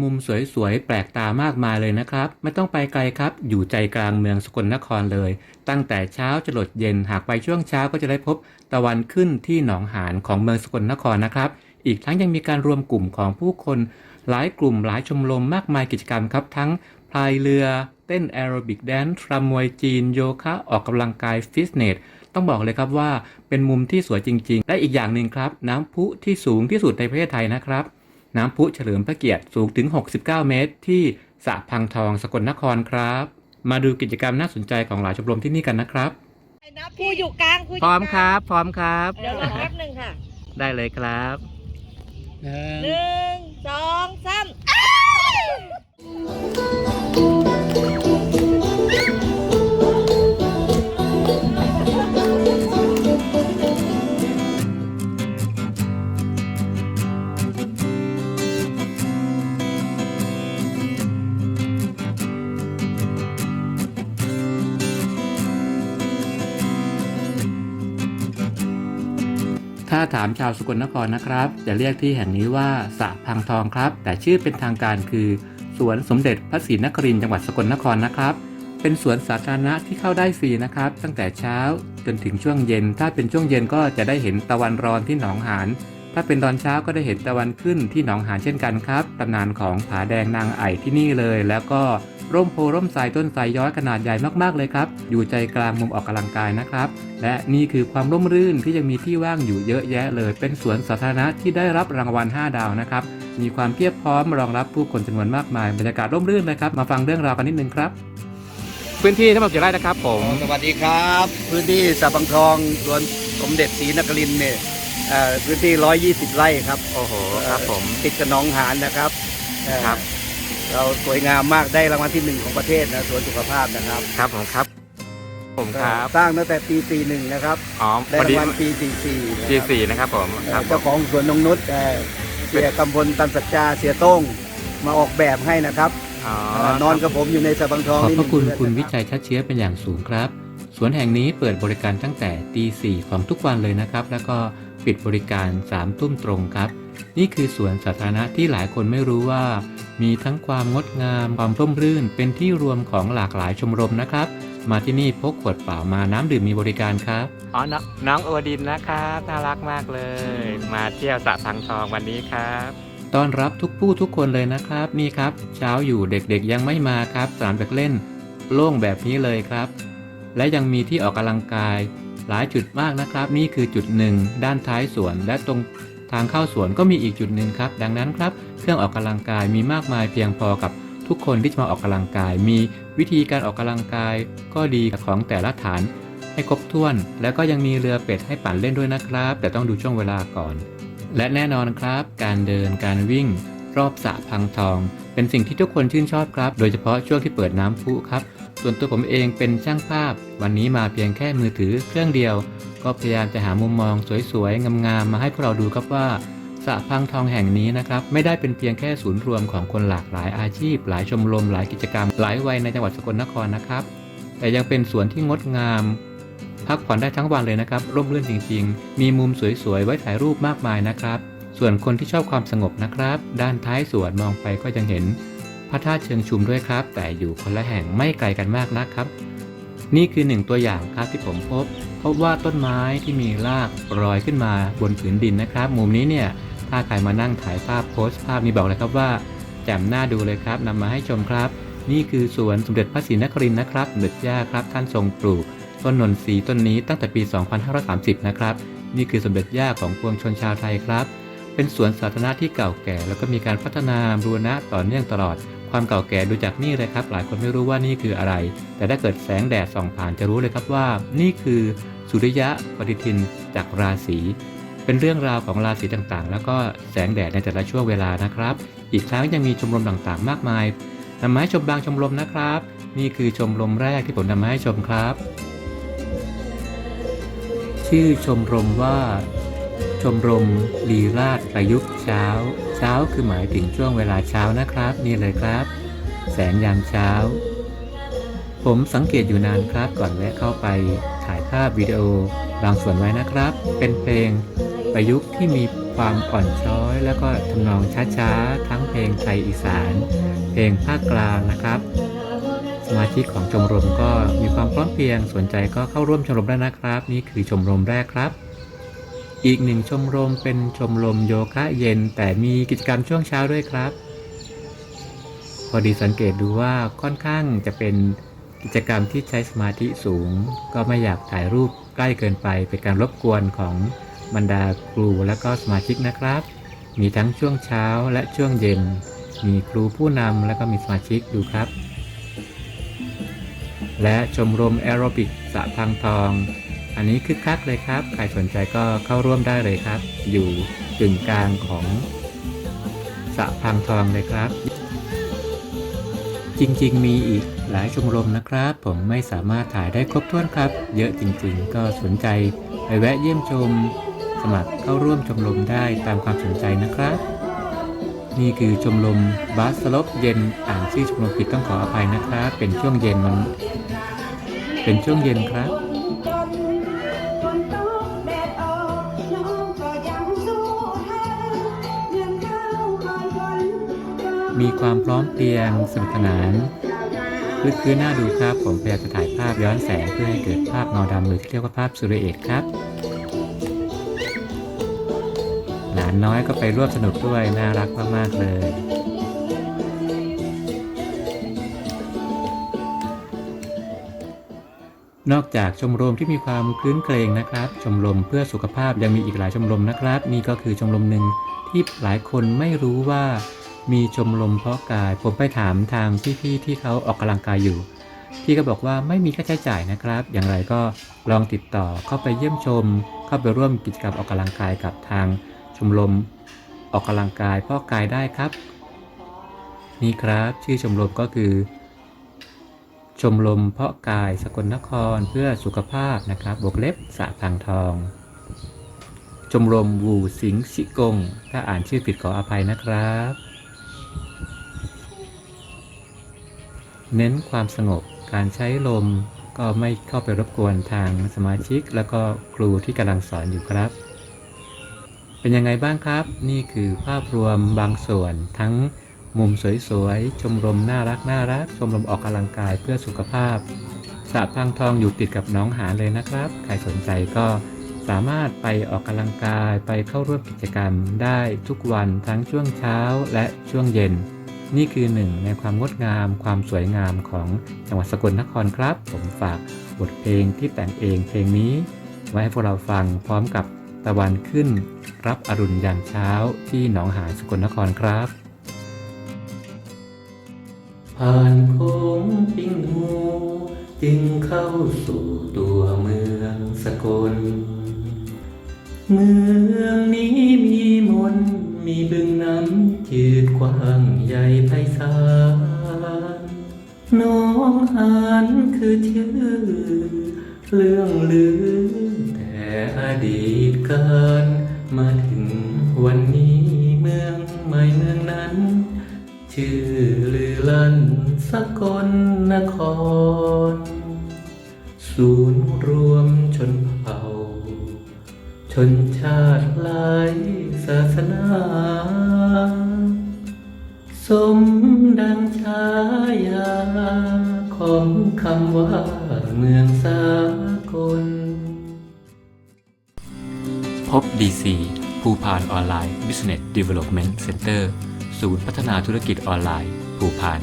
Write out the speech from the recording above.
มุมสวยๆ แปลกตามากมายเลยนะครับ ไม่ต้องไปไกลครับ อยู่ใจกลางเมืองสกลนครเลย ตั้งแต่เช้าจรดเย็นหากไปช่วงเช้าก็จะได้พบตะวันขึ้นที่หนองหานของเมืองสกลนครนะครับ อีกทั้งยังมีการรวมกลุ่มของผู้คน หลายกลุ่มหลายชมรมมากมายกิจกรรมครับ ทั้งพายเรือ เต้นแอโรบิกแดนซ์รำมวยจีนโยคะออกกำลังกายฟิตเนสต้องบอกเลยครับว่าเป็นมุมที่สวยจริง ๆ และอีกอย่างหนึ่งครับ น้ำพุที่สูงที่สุดในประเทศไทยนะครับ น้ำพุเฉลิมพระเกียรติสูงถึง 69 เมตร ที่สระพังทองสกลนครครับ มาดูกิจกรรมน่าสนใจของหลายชมรมที่นี่กันนะครับนะผู้อยู่กลางผู้ยู่พร้อมกลางครับพร้อมครับ เดี๋ยวรอแป๊บหนึ่งค่ะได้เลยครับหนึ่งสองสาม ถ้าถามชาวสกลนครนะครับ จะเรียกที่แห่งนี้ว่าสระพังทองครับ แต่ชื่อเป็นทางการคือสวนสมเด็จพระศรีนครินทร์จังหวัดสกลนครนะครับ เป็นสวนสาธารณะที่เข้าได้ฟรีนะครับ ตั้งแต่เช้าจนถึงช่วงเย็น ถ้าเป็นช่วงเย็นก็จะได้เห็นตะวันรอนที่หนองหาน ถ้าเป็นตอนเช้าก็ได้เห็นตะวันขึ้นที่หนองหานเช่นกันครับตำนานของผาแดงนางไอ่ที่นี่เลย แล้วก็ร่มโพร่มไทรต้นไทรย้อยขนาดใหญ่มากๆเลยครับ อยู่ใจกลางมุมออกกำลังกายนะครับ และนี่คือความร่มรื่นที่ยังมีที่ว่างอยู่เยอะแยะเลย เป็นสวนสาธารณะที่ได้รับรางวัล 5 ดาวนะครับ มีความเพียบพร้อมรองรับผู้คนจำนวนมากมาย บรรยากาศร่มรื่นเลยครับ มาฟังเรื่องราวกันนิดนึงครับ พื้นที่ทั้งหมดกี่ไร่นะครับผม สวัสดีครับ พื้นที่สับังทองสวนสมเด็จศรีนครินทร์เนี่ยเอ่อ พื้นที่ 120 ไร่ครับโอ้โหครับผมติดกับหนองหานนะครับเอ่อครับ เราสวยงามมากได้รางวัลที่หนึ่งของประเทศนะสวนสุขภาพนะครับครับผมครับ ผมครับสร้างตั้งแต่ปี 41 นะครับอ๋อได้พอดีรางวัลปี 44นะปีครับสี่นะครับผมเอ่อครับเจ้าของสวนนงนุชเอ่อเสียกำพลตันสัจจาเสียโต้งมาออกแบบให้นะครับอ๋อเอ่อนอนกับผมอยู่ในสับังทองขอบนี่พระคุณหนึ่งคุณเดือนวิจัยชัดเชื้อเป็นอย่างสูงครับสวนแห่งนี้เปิดบริการตั้งแต่ตีสี่ของทุกวันเลยนะครับ แล้วก็ ปิดบริการ3ามทุ่มตรงครับ นี่คือสวนสาธารณะที่หลายคนไม่รู้ว่า มีทั้งความงดงามความร่มรื่น เป็นที่รวมของหลากหลายชมรมนะครับ มาที่นี่พกขวดเปล่ามาน้ำดื่มมีบริการครับอ๋อน้องน้องโอดินนะครับน่ารักมากเลย มาเที่ยวสระพังทองวันนี้ครับต้อนรับทุกผู้ทุกคนเลยนะครับ นี่ครับ เช้าอยู่เด็กๆยังไม่มาครับสนามเด็กเล่น โล่งแบบนี้เลยครับ และยังมีที่ออกกำลังกาย หลายจุดมากนะครับ นี่คือจุดหนึ่งด้านท้ายสวน และตรงทางเข้าสวนก็มีอีกจุดหนึ่งครับ ดังนั้นครับ เครื่องออกกำลังกายมีมากมายเพียงพอกับทุกคนที่จะมาออกกำลังกาย มีวิธีการออกกำลังกาย ก็ดีของแต่ละฐาน ให้ครบถ้วน แล้วก็ยังมีเรือเป็ดให้ปั่นเล่นด้วยนะครับ แต่ต้องดูช่วงเวลาก่อน และแน่นอนครับ การเดินการวิ่ง รอบสระพังทอง เป็นสิ่งที่ทุกคนชื่นชอบครับ โดยเฉพาะช่วงที่เปิดน้ำพุครับ ส่วนตัวผมเองเป็นช่างภาพ วันนี้มาเพียงแค่มือถือเครื่องเดียว ก็พยายามจะหามุมมองสวยๆ งามๆ มาให้พวกเราดูครับว่าสะพังทองแห่งนี้นะครับ ไม่ได้เป็นเพียงแค่ศูนย์รวมของคนหลากหลายอาชีพ หลายชมรมหลายกิจกรรม หลายวัยในจังหวัดสกลนครนะครับ แต่ยังเป็นสวนที่งดงาม พักผ่อนได้ทั้งวันเลยนะครับ ร่มรื่นจริง ๆ มีมุมสวยๆ ไว้ถ่ายรูปมากมายนะครับ ส่วนคนที่ชอบความสงบนะครับ ด้านท้ายสวนมองไปก็ยังเห็น ระธาตุเชิงชุมด้วยครับ แต่อยู่คนละแห่งไม่ไกลกันมากนะครับ นี่คือหนึ่งตัวอย่างครับที่ผมพบ พบว่าต้นไม้ที่มีรากรอยขึ้นมาบนผืนดินนะครับ มุมนี้เนี่ยถ้าใครมานั่งถ่ายภาพโพสต์ภาพนี้บอกเลยครับว่าแจ่มหน้าดูเลยครับนำมาให้ชมครับ นี่คือสวนสมเด็จพระศรีนครินทร์นะครับสมเด็จย่าครับท่านทรงปลูกต้นนนทรีต้นนี้ตั้งแต่ปี 2530 นะครับ นี่คือสมเด็จย่าของปวงชนชาวไทยครับ เป็นสวนสาธารณะที่เก่าแก่ แล้วก็มีการพัฒนาบูรณะต่อเนื่องตลอด ความเก่าแก่ดูจากนี่เลยครับ หลายคนไม่รู้ว่านี่คืออะไร แต่ถ้าเกิดแสงแดดส่องผ่านจะรู้เลยครับว่า นี่คือสุริยะปฏิทินจากราศีเป็นเรื่องราวของราศีต่างๆ แล้วก็แสงแดดในแต่ละช่วงเวลานะครับ อีกทั้งยังมีชมรมต่างๆ มากมายนำมาให้ชมบางชมรมนะครับ นี่คือชมรมแรกที่ผมนำมาให้ชมครับ ชื่อชมรมว่า ชมรมลีราชประยุกต์เช้า เช้าคือหมายถึงช่วงเวลาเช้านะครับ นี่เลยครับ แสงยามเช้า ผมสังเกตอยู่นานครับก่อนแวะเข้าไปถ่ายภาพวิดีโอบางส่วนไว้นะครับ เป็นเพลงประยุกต์ที่มีความอ่อนช้อย แล้วก็ทำนองช้าๆ ทั้งเพลงไทยอีสาน เพลงภาคกลางนะครับ สมาชิกของชมรมก็มีความพร้อมเพียงสนใจก็เข้าร่วมชมรมได้นะครับ นี่คือชมรมแรกครับ อีกหนึ่งชมรมเป็นชมรมโยคะเย็น แต่มีกิจกรรมช่วงเช้าด้วยครับ พอดีสังเกตดูว่าค่อนข้างจะเป็นกิจกรรมที่ใช้สมาธิสูง ก็ไม่อยากถ่ายรูปใกล้เกินไปเป็นการรบกวนของบรรดาครูและก็สมาชิกนะครับ มีทั้งช่วงเช้าและช่วงเย็น มีครูผู้นำและก็มีสมาชิกดูครับ และชมรมแอโรบิกสะพังทอง อันนี้คึกคักเลยครับ ใครสนใจก็เข้าร่วมได้เลยครับ อยู่กึ่งกลางของสะพังทองเลยครับ จริงๆ มีอีกหลายชมรมนะครับ ผมไม่สามารถถ่ายได้ครบถ้วนครับ เยอะจริงๆ ก็สนใจไปแวะเยี่ยมชม สมัครเข้าร่วมชมรมได้ตามความสนใจนะครับ นี่คือชมรมบาสลบเย็นอ่านชื่อชมรมผิดต้องขออภัยนะครับ เป็นช่วงเย็นมัน เป็นช่วงเย็นครับ มีความพร้อมเพรียงสนุกสนานคลึกคืนน่าดูครับ ผมพยายามจะถ่ายภาพย้อนแสงเพื่อให้เกิดภาพเงาดำหรือที่เรียกว่าภาพซูเรเอตครับ หลานน้อยก็ไปร่วมสนุกด้วย น่ารักมาก ๆ เลย นอกจากชมรมที่มีความคลื้นเครงนะครับ ชมรมเพื่อสุขภาพยังมีอีกหลายชมรมนะครับ นี่ก็คือชมรมหนึ่งที่หลายคนไม่รู้ว่า มีชมรมเพาะกาย ผมไปถามทางพี่ๆที่เขาออกกำลังกายอยู่ พี่ก็บอกว่าไม่มีค่าใช้จ่ายนะครับ อย่างไรก็ลองติดต่อเข้าไปเยี่ยมชม เข้าไปร่วมกิจกรรมออกกำลังกายกับทางชมรมออกกำลังกายเพาะกายได้ครับ นี่ครับชื่อชมรมก็คือ ชมรมเพาะกายสกลนครเพื่อสุขภาพนะครับบวกเล็บสะพังทองชมรมวูสิงชิกง ถ้าอ่านชื่อผิดขออภัยนะครับ เน้นความสงบ การใช้ลมก็ไม่เข้าไปรบกวนทางสมาชิก แล้วก็ครูที่กำลังสอนอยู่ครับ เป็นยังไงบ้างครับ นี่คือภาพรวมบางส่วน ทั้งมุมสวยๆ ชมรมน่ารักน่ารัก ชมรมออกกำลังกายเพื่อสุขภาพสระพังทองอยู่ติดกับน้องหานเลยนะครับ ใครสนใจก็สามารถไปออกกำลังกายไปเข้าร่วมกิจกรรมได้ทุกวันทั้งช่วงเช้าและช่วงเย็น นี่คือหนึ่งในความงดงาม ความสวยงามของจังหวัดสกลนครครับ ผมฝากบทเพลงที่แต่งเองเพลงนี้ ไว้ให้พวกเราฟังพร้อมกับตะวันขึ้น รับอรุณยามเช้าที่หนองหานสกลนครครับผ่านโค้งปิ้งหูจึงเข้าสู่ตัวเมืองสกล เมืองนี้มีมนต์ มีบึงน้ำจืดกว้างใหญ่ไพศาลน้องหานคือชื่อ เรื่องลือ แต่อดีตการมาถึงวันนี้เมืองใหม่เมืองนั้น ชื่อลือลั่นสกลนคร ศูนย์รวมชนเผ ชนชาติหลายศาสนา สมดังฉายา ของคำว่าเมืองสากล พบ DC ภูพานออนไลน์ Business Development Center ศูนย์พัฒนาธุรกิจออนไลน์ ภูพาน